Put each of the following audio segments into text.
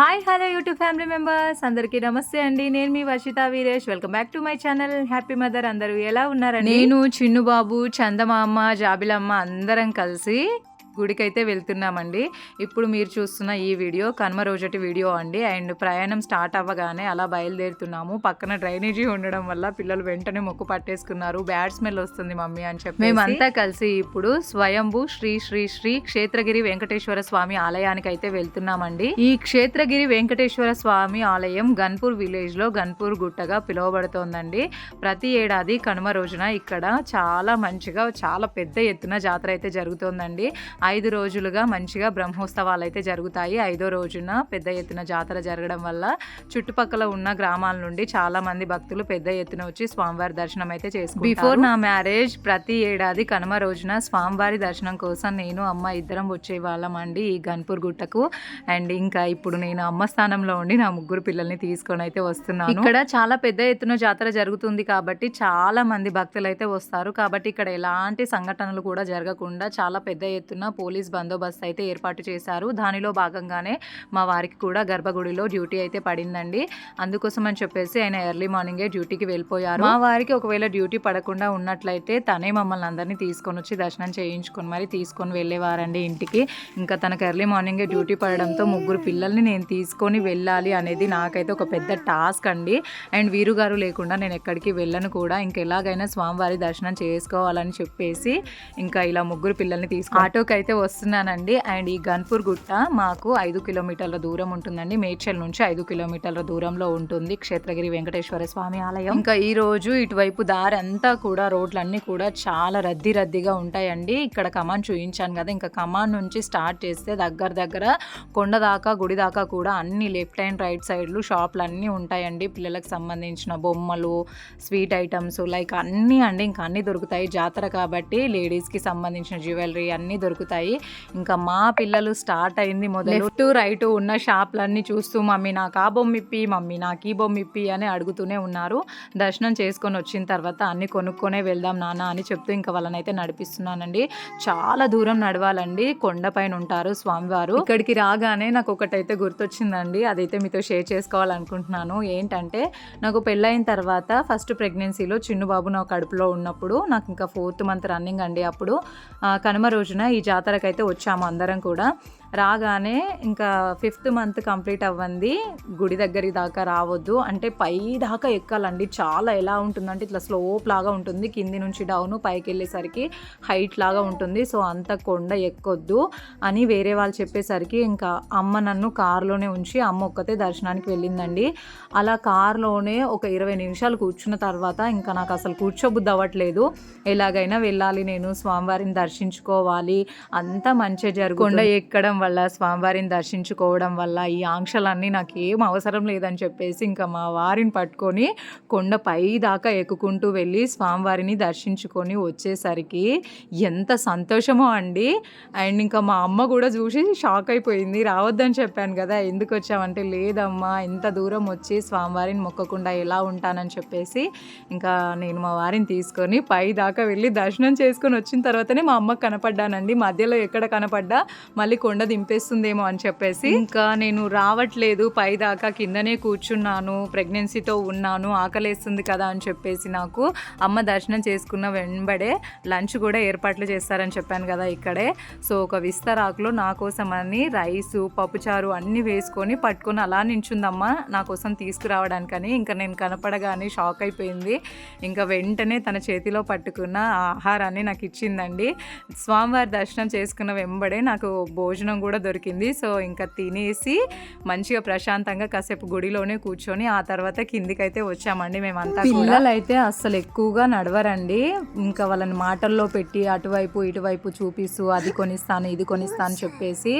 Hi hello YouTube family members అందరికీ నమస్తే అండి. నేను మీ Varshitha Veeresh. Welcome back to my channel happy mother అందరూ ఎలా ఉన్నారండి? నేను చిన్నుబాబు చందమామ జాబిలమ్మ అందరం కలిసి గుడికైతే వెళ్తున్నామండి. ఇప్పుడు మీరు చూస్తున్న ఈ వీడియో కనుమ రోజటి వీడియో అండి. అండ్ ప్రయాణం స్టార్ట్ అవ్వగానే అలా బయలుదేరుతున్నాము. పక్కన డ్రైనేజీ ఉండడం వల్ల పిల్లలు వెంటనే మొక్కు పట్టేసుకున్నారు. బ్యాడ్ స్మెల్ వస్తుంది మమ్మీ అని చెప్పి మేమంతా కలిసి ఇప్పుడు స్వయంభూ శ్రీ శ్రీ శ్రీ క్షేత్రగిరి వెంకటేశ్వర స్వామి ఆలయానికి అయితే వెళ్తున్నామండి. ఈ క్షేత్రగిరి వెంకటేశ్వర స్వామి ఆలయం గన్పూర్ విలేజ్లో గన్పూర్ గుట్టగా పిలువబడుతోందండి. ప్రతి ఏడాది కనుమ రోజున ఇక్కడ చాలా మంచిగా చాలా పెద్ద ఎత్తున జాతర అయితే జరుగుతోందండి. ఐదు రోజులుగా మంచిగా బ్రహ్మోత్సవాలు అయితే జరుగుతాయి. ఐదో రోజున పెద్ద ఎత్తున జాతర జరగడం వల్ల చుట్టుపక్కల ఉన్న గ్రామాల నుండి చాలా మంది భక్తులు పెద్ద ఎత్తున వచ్చి స్వామివారి దర్శనం అయితే చేసుకుంటారు. బిఫోర్ నా మ్యారేజ్ ప్రతి ఏడాది కనుమ రోజున స్వామివారి దర్శనం కోసం నేను అమ్మ ఇద్దరం వచ్చే వాళ్ళం అండి ఈ గన్పూర్ గుట్టకు. అండ్ ఇంకా ఇప్పుడు నేను అమ్మ స్థానంలో ఉండి నా ముగ్గురు పిల్లల్ని తీసుకొని అయితే వస్తున్నాను. ఇక్కడ చాలా పెద్ద ఎత్తున జాతర జరుగుతుంది కాబట్టి చాలా మంది భక్తులు అయితే వస్తారు. కాబట్టి ఇక్కడ ఎలాంటి సంఘటనలు కూడా జరగకుండా చాలా పెద్ద ఎత్తున పోలీస్ బందోబస్తు అయితే ఏర్పాటు చేశారు. దానిలో భాగంగానే మా వారికి కూడా గర్భగుడిలో డ్యూటీ అయితే పడిందండి. అందుకోసం అని చెప్పేసి ఆయన ఎర్లీ మార్నింగే డ్యూటీకి వెళ్ళిపోయారు. మా వారికి ఒకవేళ డ్యూటీ పడకుండా ఉన్నట్లయితే తనే మమ్మల్ని అందరినీ తీసుకొని వచ్చి దర్శనం చేయించుకొని మరి తీసుకొని వెళ్ళేవారండి ఇంటికి. ఇంకా తనకు ఎర్లీ మార్నింగే డ్యూటీ పడడంతో ముగ్గురు పిల్లల్ని నేను తీసుకొని వెళ్ళాలి అనేది నాకైతే ఒక పెద్ద టాస్క్ అండి. అండ్ వీరు గారు లేకుండా నేను ఎక్కడికి వెళ్ళను కూడా. ఇంకెలాగైనా స్వామివారి దర్శనం చేసుకోవాలని చెప్పేసి ఇంకా ఇలా ముగ్గురు పిల్లల్ని తీసుకు ఆటోకి అయితే వస్తున్నానండి. అండ్ ఈ గన్పూర్ గుట్ట మాకు ఐదు కిలోమీటర్ల దూరం ఉంటుందండి. మేడ్చల్ నుంచి ఐదు కిలోమీటర్ల దూరంలో ఉంటుంది. క్షేత్రగిరి వెంకటేశ్వర స్వామి ఆలయం. ఇంకా ఈ రోజు ఇటువైపు దారి అంతా కూడా రోడ్లన్నీ కూడా చాలా రద్దీ రద్దీగా ఉంటాయండి. ఇక్కడ కమాన్ చూపించాను కదా. ఇంకా కమాన్ నుంచి స్టార్ట్ చేస్తే దగ్గర దగ్గర కొండ దాకా గుడి దాకా కూడా అన్ని లెఫ్ట్ అండ్ రైట్ సైడ్లు షాప్లు అన్నీ ఉంటాయండి. పిల్లలకు సంబంధించిన బొమ్మలు స్వీట్ ఐటమ్స్ లైక్ అన్నీ అండి. ఇంకా అన్నీ దొరుకుతాయి. జాతర కాబట్టి లేడీస్కి సంబంధించిన జ్యువెలరీ అన్నీ దొరుకుతాయి. ఇంకా మా పిల్లలు స్టార్ట్ అయింది మొదలు. లెఫ్ట్ రైట్ ఉన్న షాప్లన్నీ చూస్తూ మమ్మీ నాకు ఆ బొమ్మ ఇప్పి మమ్మీ నాకు ఈ బొమ్మ ఇప్పి అని అడుగుతూనే ఉన్నారు. దర్శనం చేసుకొని వచ్చిన తర్వాత అన్ని కొనుక్కొనే వెళ్దాం నాన్న అని చెప్తూ ఇంకా వాళ్ళనైతే నడిపిస్తున్నానండి. చాలా దూరం నడవాలండి. కొండపైన ఉంటారు స్వామివారు. ఇక్కడికి రాగానే నాకు ఒకటైతే గుర్తొచ్చిందండి. అదైతే మీతో షేర్ చేసుకోవాలనుకుంటున్నాను. ఏంటంటే నాకు పెళ్ళైన తర్వాత ఫస్ట్ ప్రెగ్నెన్సీలో చిన్న బాబు నా కడుపులో ఉన్నప్పుడు నాకు ఇంకా ఫోర్త్ మంత్ రన్నింగ్ అండి అప్పుడు. కనుమ రోజున ఈ జాతరకైతే వచ్చాము అందరం కూడా. రాగానే ఇంకా ఫిఫ్త్ మంత్ కంప్లీట్ అవ్వండి గుడి దగ్గరి దాకా రావద్దు. అంటే పై దాకా ఎక్కాలండి. చాలా ఎలా ఉంటుందంటే ఇట్లా స్లోప్ లాగా ఉంటుంది. కింది నుంచి డౌన్ పైకి వెళ్ళేసరికి హైట్ లాగా ఉంటుంది. సో అంత కొండ ఎక్కొద్దు అని వేరే వాళ్ళు చెప్పేసరికి ఇంకా అమ్మ నన్ను కారులోనే ఉంచి అమ్మ ఒక్కతే దర్శనానికి వెళ్ళిందండి. అలా కారులోనే ఒక ఇరవై నిమిషాలు కూర్చున్న తర్వాత ఇంకా నాకు అసలు కూర్చోబుద్ది అవ్వట్లేదు. ఎలాగైనా వెళ్ళాలి నేను. స్వామివారిని దర్శించుకోవాలి. అంతా మంచిగా జరగకుండా కొండ ఎక్కడం వల్ల స్వామివారిని దర్శించుకోవడం వల్ల ఈ ఆంక్షలన్నీ నాకు ఏం అవసరం లేదని చెప్పేసి ఇంకా మా వారిని పట్టుకొని కొండ పై దాకా ఎక్కుకుంటూ వెళ్ళి స్వామివారిని దర్శించుకొని వచ్చేసరికి ఎంత సంతోషమో అండి. అండ్ ఇంకా మా అమ్మ కూడా చూసి షాక్ అయిపోయింది. రావద్దని చెప్పాను కదా ఎందుకు వచ్చామంటే లేదమ్మా ఇంత దూరం వచ్చి స్వామివారిని మొక్కకుండా ఎలా ఉంటానని చెప్పేసి ఇంకా నేను మా వారిని తీసుకొని పై దాకా వెళ్ళి దర్శనం చేసుకొని వచ్చిన తర్వాతనే మా అమ్మకు కనపడ్డానండి. మధ్యలో ఎక్కడ కనపడ్డా మళ్ళీ కొండ దింపేస్తుందేమో అని చెప్పేసి. ఇంకా నేను రావట్లేదు పై దాకా కిందనే కూర్చున్నాను ప్రెగ్నెన్సీతో ఉన్నాను ఆకలేస్తుంది కదా అని చెప్పేసి నాకు అమ్మ దర్శనం చేసుకున్న వెంబడే లంచ్ కూడా ఏర్పాట్లు చేస్తారని చెప్పాను కదా ఇక్కడే. సో ఒక విస్తరాకులో నా కోసం అని రైసు పప్పుచారు అన్నీ వేసుకొని పట్టుకొని అలా నించుందమ్మ నా కోసం తీసుకురావడానికని. ఇంకా నేను కనపడగానే షాక్ అయిపోయింది. ఇంకా వెంటనే తన చేతిలో పట్టుకున్న ఆహారాన్ని నాకు ఇచ్చిందండి. స్వామివారి దర్శనం చేసుకున్న వెంబడే నాకు భోజనం కూడా దొరికింది. సో ఇంకా తినేసి మంచిగా ప్రశాంతంగా కాసేపు గుడిలోనే కూర్చొని ఆ తర్వాత కిందికైతే వచ్చామండి మేమంతా పిల్లలైతే అయితే అస్సలు ఎక్కువగా నడవరండి. ఇంకా వాళ్ళని మాటల్లో పెట్టి అటువైపు ఇటువైపు చూపిస్తూ అది కొనిస్తాను ఇది కొనిస్తాను అని చెప్పేసి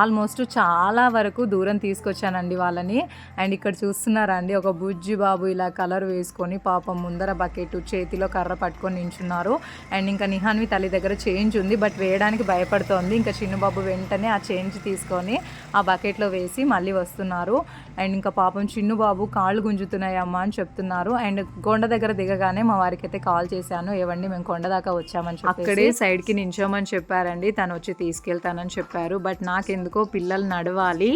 ఆల్మోస్ట్ చాలా వరకు దూరం తీసుకొచ్చానండి వాళ్ళని. అండ్ ఇక్కడ చూస్తున్నారా అండి ఒక బుజ్జి బాబు ఇలా కలర్ వేసుకొని పాపం ముందర బకెట్ చేతిలో కర్ర పట్టుకొని నించున్నారు. అండ్ ఇంకా నిహాన్వి తల్లి దగ్గర చేంజ్ ఉంది బట్ వేయడానికి భయపడుతోంది. ఇంకా చిన్న బాబు వెంటనే రాగానే ఆ చేంజ్ తీసుకొని ఆ బకెట్లో వేసి మళ్ళీ వస్తున్నారు. అండ్ ఇంకా పాపం చిన్ను బాబు కాళ్ళు గుంజుతున్నాయి అమ్మ అని చెప్తున్నారు. అండ్ కొండ దగ్గర దిగగానే మా వారికి అయితే కాల్ చేశాను. ఏవండి మేము కొండ దాకా వచ్చామని చెప్పి అక్కడే సైడ్కి నించోమని చెప్పారండి. తను వచ్చి తీసుకెళ్తానని చెప్పారు. బట్ నాకెందుకో పిల్లలు నడవాలి.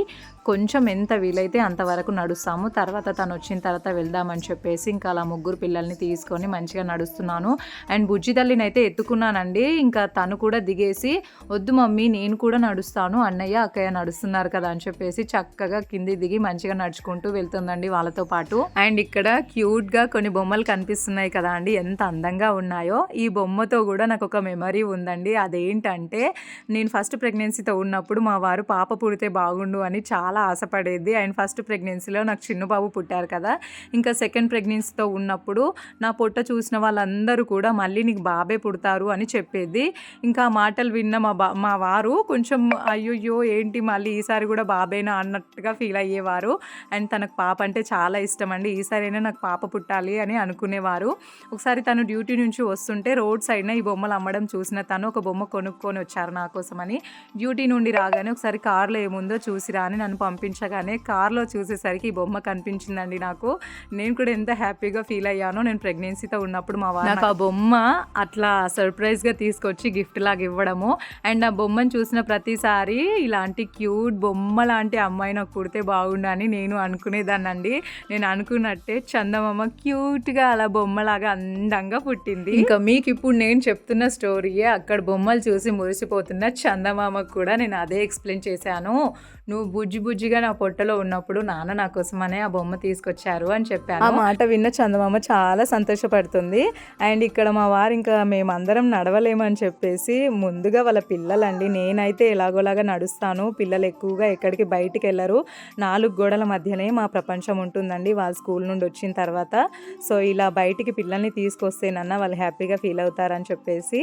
కొంచెం ఎంత వీలైతే అంతవరకు నడుస్తాము. తర్వాత తను వచ్చిన తర్వాత వెళ్దామని చెప్పేసి ఇంకా అలా ముగ్గురు పిల్లల్ని తీసుకొని మంచిగా నడుస్తున్నాను. అండ్ బుజ్జి తల్లిని అయితే ఎత్తుకున్నానండి. ఇంకా తను కూడా దిగేసి వద్దు మమ్మీ నేను కూడా నడుస్తాను అన్నయ్య అక్కయ్య నడుస్తున్నారు కదా అని చెప్పేసి చక్కగా కింది దిగి మంచిగా నడుచుకుంటూ వెళ్తుందండి వాళ్ళతో పాటు. అండ్ ఇక్కడ క్యూట్గా కొన్ని బొమ్మలు కనిపిస్తున్నాయి కదా అండి. ఎంత అందంగా ఉన్నాయో. ఈ బొమ్మతో కూడా నాకు ఒక మెమరీ ఉందండి. అదేంటంటే నేను ఫస్ట్ ప్రెగ్నెన్సీతో ఉన్నప్పుడు మా వారు పాప పుడితే బాగుండు అని చాలా ఆశపడేది. అండ్ ఫస్ట్ ప్రెగ్నెన్సీలో నాకు చిన్న బాబు పుట్టారు కదా. ఇంకా సెకండ్ ప్రెగ్నెన్సీతో ఉన్నప్పుడు నా పొట్ట చూసిన వాళ్ళందరూ కూడా మళ్ళీ నీకు బాబే పుడతారు అని చెప్పేది. ఇంకా ఆ మాటలు విన్న మా బా మా వారు కొంచెం అయ్యయ్యో ఏంటి మళ్ళీ ఈసారి కూడా బాబేనా అన్నట్టుగా ఫీల్ అయ్యేవారు. అండ్ తనకు పాప అంటే చాలా ఇష్టం అండి ఈసారైనా నాకు పాప పుట్టాలి అని అనుకునేవారు. ఒకసారి తను డ్యూటీ నుంచి వస్తుంటే రోడ్ సైడ్న ఈ బొమ్మలు అమ్మడం చూసిన తను ఒక బొమ్మ కొనుక్కొని వచ్చారు నా కోసమని. డ్యూటీ నుండి రాగానే ఒకసారి కార్లో ఏముందో చూసిరా అని నన్ను పంపించగానే కార్లో చూసేసరికి ఈ బొమ్మ కనిపించిందండి నాకు. నేను కూడా ఎంత హ్యాపీగా ఫీల్ అయ్యానో నేను ప్రెగ్నెన్సీతో ఉన్నప్పుడు మా వారు నాకు ఆ బొమ్మ అట్లా సర్ప్రైజ్గా తీసుకొచ్చి గిఫ్ట్ లాగా ఇవ్వడము. అండ్ ఆ బొమ్మను చూసిన ప్రతిసారి ఇలాంటి క్యూట్ బొమ్మ లాంటి అమ్మాయి నాకు పుడితే బాగుండు అని నేను అనుకునేదాన్నండి. నేను అనుకున్నట్టే చందమామ క్యూట్గా అలా బొమ్మలాగా అందంగా పుట్టింది. ఇంకా మీకు ఇప్పుడు నేను చెప్తున్న స్టోరీయే అక్కడ బొమ్మలు చూసి మురిసిపోతున్న చందమామకు కూడా నేను అదే ఎక్స్ప్లెయిన్ చేశాను. నువ్వు బుజ్జి బుజ్జిగా నా పొట్టలో ఉన్నప్పుడు నాన్న నా కోసమనే ఆ బొమ్మ తీసుకొచ్చారు అని చెప్పాను. ఆ మాట విన్న చందమామ చాలా సంతోషపడుతుంది. అండ్ ఇక్కడ మా వారు ఇంకా మేమందరం నడవలేమని చెప్పేసి ముందుగా వాళ్ళ పిల్లలండి. నేనైతే ఎలాగోలాగా నడుస్తాను. పిల్లలు ఎక్కువగా ఎక్కడికి బయటికి వెళ్ళరు. నాలుగు గోడల మధ్యనే మా ప్రపంచం ఉంటుందండి వాళ్ళ స్కూల్ నుండి వచ్చిన తర్వాత. సో ఇలా బయటికి పిల్లల్ని తీసుకొస్తేనన్నా వాళ్ళు హ్యాపీగా ఫీల్ అవుతారని చెప్పేసి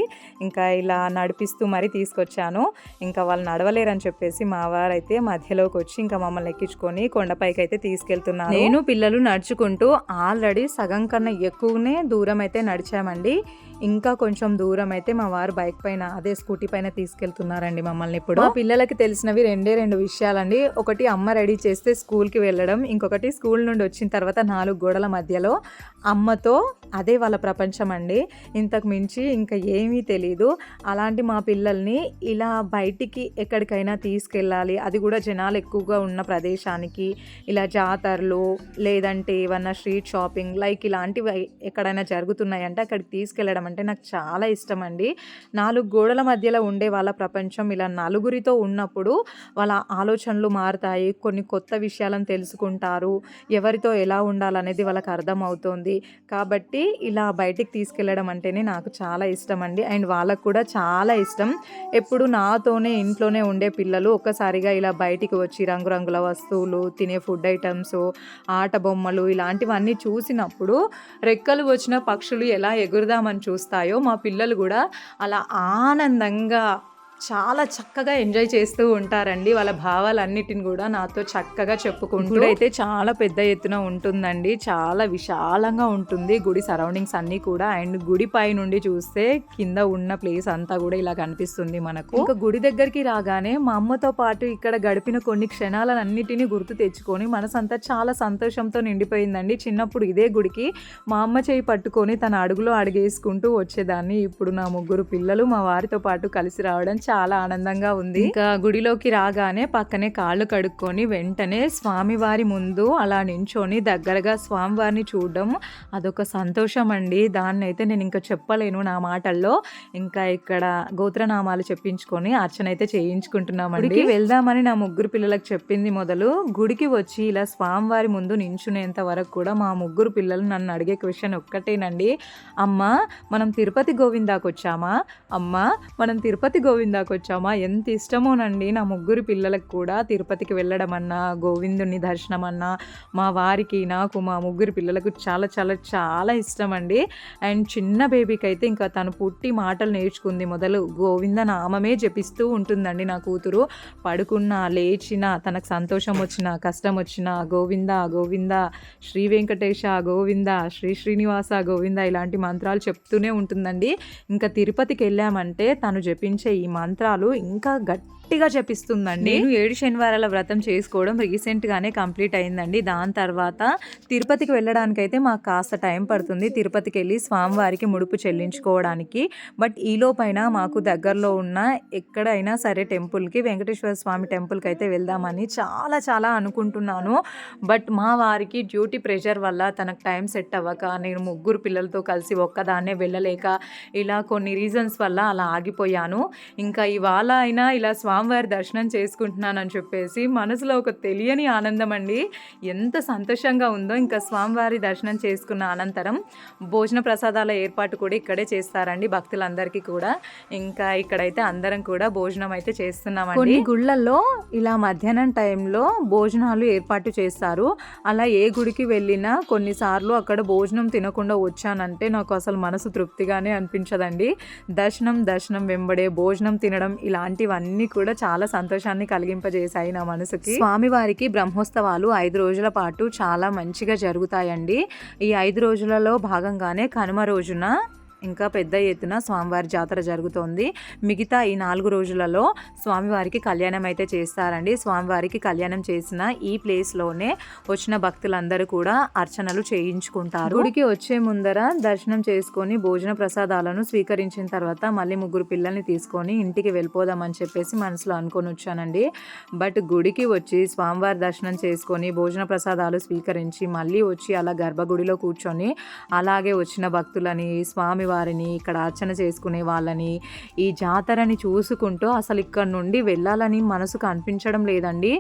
ఇంకా ఇలా నడిపిస్తూ మరీ తీసుకొచ్చాను. ఇంకా వాళ్ళు నడవలేరని చెప్పేసి మా వారైతే మధ్యలోకి వచ్చి ఇంకా మమ్మల్ని ఎక్కించుకొని కొండపైకి అయితే తీసుకెళ్తున్నాను నేను పిల్లలు నడుచుకుంటూ ఆల్రెడీ సగం కన్నా ఎక్కువనే దూరం అయితే నడిచామండి. ఇంకా కొంచెం దూరం అయితే మా వారు బైక్ పైన అదే స్కూటీ పైన తీసుకెళ్తున్నారండి మమ్మల్ని ఇప్పుడు. మా పిల్లలకి తెలిసినవి రెండే రెండు విషయాలండి. ఒకటి అమ్మ రెడీ చేస్తే స్కూల్కి వెళ్ళడం ఇంకొకటి స్కూల్ నుండి వచ్చిన తర్వాత నాలుగు గోడల మధ్యలో అమ్మతో అదే వాళ్ళ ప్రపంచం అండి. ఇంతకు మించి ఇంకా ఏమీ తెలీదు. అలాంటి మా పిల్లల్ని ఇలా బయటికి ఎక్కడికైనా తీసుకెళ్ళాలి. అది కూడా జనాలు ఎక్కువగా ఉన్న ప్రదేశానికి ఇలా జాతరలు లేదంటే ఏమన్నా స్ట్రీట్ షాపింగ్ లైక్ ఇలాంటివి ఎక్కడైనా జరుగుతున్నాయంటే అక్కడికి తీసుకెళ్ళడం అంటే నాకు చాలా ఇష్టం అండి. నాలుగు గోడల మధ్యలో ఉండే వాళ్ళ ప్రపంచం ఇలా నలుగురితో ఉన్నప్పుడు వాళ్ళ ఆలోచనలు మారుతాయి. కొన్ని కొత్త విషయాలను తెలుసుకుంటారు. ఎవరితో ఎలా ఉండాలనేది వాళ్ళకి అర్థమవుతుంది. కాబట్టి ఇలా బయటికి తీసుకెళ్ళడం అంటేనే నాకు చాలా ఇష్టం అండి. అండ్ వాళ్ళకు కూడా చాలా ఇష్టం. ఎప్పుడు నాతోనే ఇంట్లోనే ఉండే పిల్లలు ఒక్కసారిగా ఇలా బయటికి వచ్చి రంగురంగుల వస్తువులు తినే ఫుడ్ ఐటమ్స్ ఆట బొమ్మలు ఇలాంటివన్నీ చూసినప్పుడు రెక్కలు వచ్చిన పక్షులు ఎలా ఎగురుదామని చూస్తాయో మా పిల్లలు కూడా అలా ఆనందంగా చాలా చక్కగా ఎంజాయ్ చేస్తూ ఉంటారండి వాళ్ళ భావాలన్నిటిని కూడా నాతో చక్కగా చెప్పుకుంటూ. అయితే చాలా పెద్ద ఎత్తున ఉంటుందండి. చాలా విశాలంగా ఉంటుంది గుడి సరౌండింగ్స్ అన్నీ కూడా. అండ్ గుడి పై నుండి చూస్తే కింద ఉన్న ప్లేస్ అంతా కూడా ఇలా కనిపిస్తుంది మనకు. ఇంకా గుడి దగ్గరికి రాగానే మా అమ్మతో పాటు ఇక్కడ గడిపిన కొన్ని క్షణాలన్నిటిని గుర్తు తెచ్చుకొని మనసంతా చాలా సంతోషంతో నిండిపోయిందండి. చిన్నప్పుడు ఇదే గుడికి మా అమ్మ చేయి పట్టుకొని తన అడుగులో అడుగేసుకుంటూ వచ్చేదాన్ని. ఇప్పుడు నా ముగ్గురు పిల్లలు మా వారితో పాటు కలిసి రావడం చాలా ఆనందంగా ఉంది. ఇంకా గుడిలోకి రాగానే పక్కనే కాళ్ళు కడుక్కొని వెంటనే స్వామివారి ముందు అలా నించొని దగ్గరగా స్వామివారిని చూడడం అదొక సంతోషం అండి. దాన్ని అయితే నేను ఇంకా చెప్పలేను నా మాటల్లో. ఇంకా ఇక్కడ గోత్రనామాలు చెప్పించుకొని అర్చన అయితే చేయించుకుంటున్నామండి. వెళ్దామని నా ముగ్గురు పిల్లలకు చెప్పింది మొదలు గుడికి వచ్చి ఇలా స్వామివారి ముందు నించునేంత వరకు కూడా మా ముగ్గురు పిల్లలు నన్ను అడిగే క్వశ్చన్ ఒక్కటేనండి. అమ్మ మనం తిరుపతి గోవిందాకు వచ్చామా అమ్మ మనం తిరుపతి గోవిందాకు వచ్చామా ఎంత ఇష్టమోనండి నా ముగ్గురు పిల్లలకు కూడా తిరుపతికి వెళ్ళడం అన్నా గోవిందుని దర్శనం అన్నా మా వారికి నాకు మా ముగ్గురు పిల్లలకు చాలా చాలా చాలా ఇష్టం అండి అండ్ చిన్న బేబీకి అయితే ఇంకా తను పుట్టి మాటలు నేర్చుకుంది మొదలు గోవింద నామమే జపిస్తూ ఉంటుందండి నా కూతురు. పడుకున్నా లేచినా తనకు సంతోషం వచ్చినా కష్టం వచ్చినా గోవింద గోవింద శ్రీ వెంకటేశ గోవింద శ్రీ శ్రీనివాస గోవింద ఇలాంటి మంత్రాలు చెప్తూనే ఉంటుందండి. ఇంకా తిరుపతికి వెళ్ళామంటే తను జపించే ఈ మంత్రాలు ఇంకా గట్టి గట్టిగా చెప్పిస్తుందండి. నేను ఏడు శనివారాల వ్రతం చేసుకోవడం రీసెంట్ గానే కంప్లీట్ అయిందండి. దాని తర్వాత తిరుపతికి వెళ్ళడానికి అయితే మాకు కాస్త టైం పడుతుంది. తిరుపతికి వెళ్ళి స్వామివారికి ముడుపు చెల్లించుకోవడానికి. బట్ ఈలోపైన మాకు దగ్గరలో ఉన్న ఎక్కడైనా సరే టెంపుల్కి వెంకటేశ్వర స్వామి టెంపుల్కి అయితే వెళ్దామని చాలా చాలా అనుకుంటున్నాను. బట్ మా వారికి డ్యూటీ ప్రెషర్ వల్ల తనకు టైం సెట్ అవ్వక నేను ముగ్గురు పిల్లలతో కలిసి ఒక్కదాన్నే వెళ్ళలేక ఇలా కొన్ని రీజన్స్ వల్ల అలా ఆగిపోయాను. ఇంకా ఇవాళ అయినా ఇలా స్వామివారి దర్శనం చేసుకుంటున్నానని చెప్పేసి మనసులో ఒక తెలియని ఆనందం అండి. ఎంత సంతోషంగా ఉందో ఇంకా స్వామివారి దర్శనం చేసుకున్న అనంతరం భోజన ప్రసాదాల ఏర్పాటు కూడా ఇక్కడే చేస్తారండి భక్తులందరికీ కూడా. ఇంకా ఇక్కడైతే అందరం కూడా భోజనం అయితే చేస్తున్నామండి. కొన్ని గుళ్ళల్లో ఇలా మధ్యాహ్నం టైంలో భోజనాలు ఏర్పాటు చేస్తారు. అలా ఏ గుడికి వెళ్ళినా కొన్నిసార్లు అక్కడ భోజనం తినకుండా వచ్చానంటే నాకు అసలు మనసు తృప్తిగానే అనిపించదండి. దర్శనం దర్శనం వెంబడే భోజనం తినడం ఇలాంటివన్నీ కూడా చాలా సంతోషాన్ని కలిగింపజేశాయి నా మనసుకి. స్వామివారికి బ్రహ్మోత్సవాలు ఐదు రోజుల పాటు చాలా మంచిగా జరుగుతాయండి. ఈ ఐదు రోజులలో భాగంగానే కనుమ రోజున ఇంకా పెద్ద ఎత్తున స్వామివారి జాతర జరుగుతోంది. మిగతా ఈ నాలుగు రోజులలో స్వామివారికి కళ్యాణం అయితే చేస్తారండి. స్వామివారికి కళ్యాణం చేసిన ఈ ప్లేస్లోనే వచ్చిన భక్తులందరూ కూడా అర్చనలు చేయించుకుంటారు. గుడికి వచ్చే ముందర దర్శనం చేసుకొని భోజన ప్రసాదాలను స్వీకరించిన తర్వాత మళ్ళీ ముగ్గురు పిల్లల్ని తీసుకొని ఇంటికి వెళ్ళిపోదామని చెప్పేసి మనసులో అనుకొని వచ్చానండి. బట్ గుడికి వచ్చి స్వామివారి దర్శనం చేసుకొని భోజన ప్రసాదాలు స్వీకరించి మళ్ళీ వచ్చి అలా గర్భగుడిలో కూర్చొని అలాగే వచ్చిన భక్తులని వారిని ఇక్కడ అర్చన చేసుకునే వాళ్ళని ఈ జాతరని చూసుకుంటూ అసలు ఇక్కడ నుండి వెళ్ళాలని మనసుకు అనిపించడం లేదండి.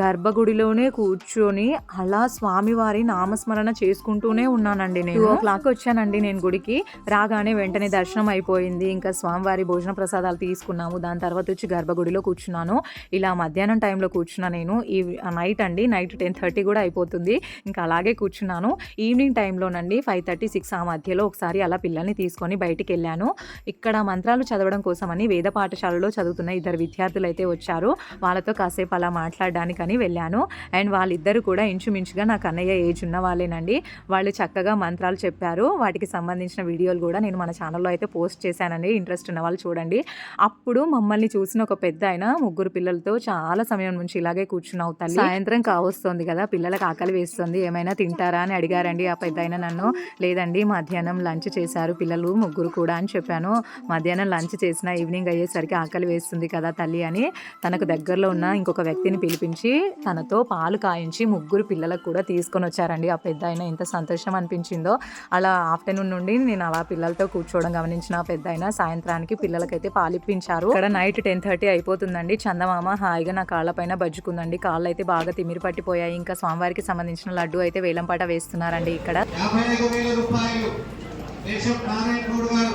గర్భగుడిలోనే కూర్చొని అలా స్వామివారి నామస్మరణ చేసుకుంటూనే ఉన్నానండి నేను. ఓ క్లాక్ వచ్చానండి నేను గుడికి. రాగానే వెంటనే దర్శనం అయిపోయింది. ఇంకా స్వామివారి భోజన ప్రసాదాలు తీసుకున్నాము. దాని తర్వాత వచ్చి గర్భగుడిలో కూర్చున్నాను. ఇలా మధ్యాహ్నం టైంలో కూర్చున్నా నేను. ఈ నైట్ అండి నైట్ టెన్ థర్టీ కూడా అయిపోతుంది. ఇంకా అలాగే కూర్చున్నాను. ఈవినింగ్ టైంలోనండి ఫైవ్ థర్టీ సిక్స్ ఆ మధ్యలో ఒకసారి అలా పిల్లల్ని తీసుకొని బయటికి వెళ్ళాను ఇక్కడ మంత్రాలు చదవడం కోసమని వేద పాఠశాలలో చదువుతున్న ఇద్దరు విద్యార్థులు అయితే వచ్చారు. వాళ్ళతో కాసేపు అలా మాట్లాడడానికని వెళ్ళాను. అండ్ వాళ్ళిద్దరు కూడా ఇంచుమించుగా నాకు అన్నయ్య ఏజ్ ఉన్న వాళ్ళేనండి. వాళ్ళు చక్కగా మంత్రాలు చెప్పారు. వాటికి సంబంధించిన వీడియోలు కూడా నేను మన ఛానల్లో అయితే పోస్ట్ చేశానండి. ఇంట్రెస్ట్ ఉన్న వాళ్ళు చూడండి. అప్పుడు మమ్మల్ని చూసిన ఒక పెద్ద ఆయన ముగ్గురు పిల్లలతో చాలా సమయం నుంచి ఇలాగే కూర్చున్నావు తల్లి. సాయంత్రం కావస్తుంది కదా పిల్లలకు ఆకలి వేస్తుంది. ఏమైనా తింటారా అని అడిగారండి ఆ పెద్ద ఆయన నన్ను. లేదండి మధ్యాహ్నం లంచ్ చేశారు పిల్లలు. ముగ్గురు కూడా అని చెప్పాను. మధ్యాహ్నం లంచ్ చేసిన ఈవినింగ్ అయ్యేసరికి ఆకలి వేస్తుంది కదా తల్లి అని తనకు దగ్గరలో ఉన్న ఇంకొక వ్యక్తిని పిలిపించి తనతో పాలు కాయించి ముగ్గురు పిల్లలకు కూడా తీసుకొని వచ్చారండి. ఆ పెద్ద ఆయన ఎంత సంతోషం అనిపించిందో. అలా ఆఫ్టర్నూన్ నుండి నేను అలా పిల్లలతో కూర్చోవడం గమనించిన ఆ పెద్ద ఆయన సాయంత్రానికి పిల్లలకైతే పాలు ఇప్పించారు ఇక్కడ నైట్ టెన్ థర్టీ అయిపోతుందండి. చందమామ హాయిగా నా కాళ్ళపైన బజ్జుకుందండి. కాళ్ళు అయితే బాగా తిమిరి పట్టిపోయాయి. ఇంకా స్వామివారికి సంబంధించిన లడ్డు అయితే వేలంపాట వేస్తున్నారండి ఇక్కడ. దేశం నారాయణ గౌడ్ గారు.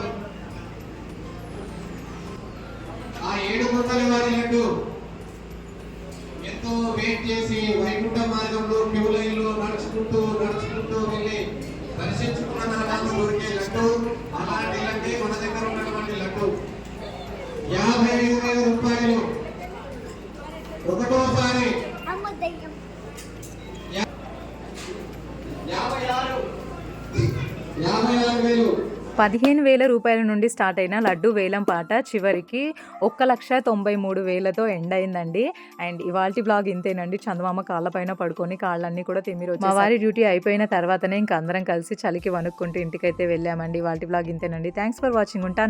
ఆ ఏడు గుంటల వారి లడ్డు ఎంతో వెయిట్ చేసి వైకుంఠ మార్గంలో క్యూ లైన్లో నడుచుకుంటూ నడుచుకుంటూ వెళ్ళి దర్శించుకున్న తర్వాత దొరికే లడ్డు అలాంటి లడ్డే మన దగ్గర ఉన్నటువంటి లడ్డు. యాభై ఐదు వేల రూపాయలు. ఒకటోసారి యాభై ఆరు యాభై ఆరు వేలు పదిహేను వేల రూపాయల నుండి స్టార్ట్ అయిన లడ్డు వేలం పాట చివరికి ఒక్క లక్ష తొంభై మూడు వేలతో ఎండ్ అయిందండి. అండ్ ఇవాళ బ్లాగ్ ఇంతేనండి. చందమామ కాళ్ళపైన పడుకొని కాళ్ళన్నీ కూడా తిమ్మిరి. మా వారి డ్యూటీ అయిపోయిన తర్వాతనే ఇంక అందరం కలిసి చలికి వణుక్కుంటూ ఇంటికైతే వెళ్ళామండి. ఇవాళ బ్లాగ్ ఇంతేనండి. థ్యాంక్స్ ఫర్ వాచింగ్ ఉంటాను.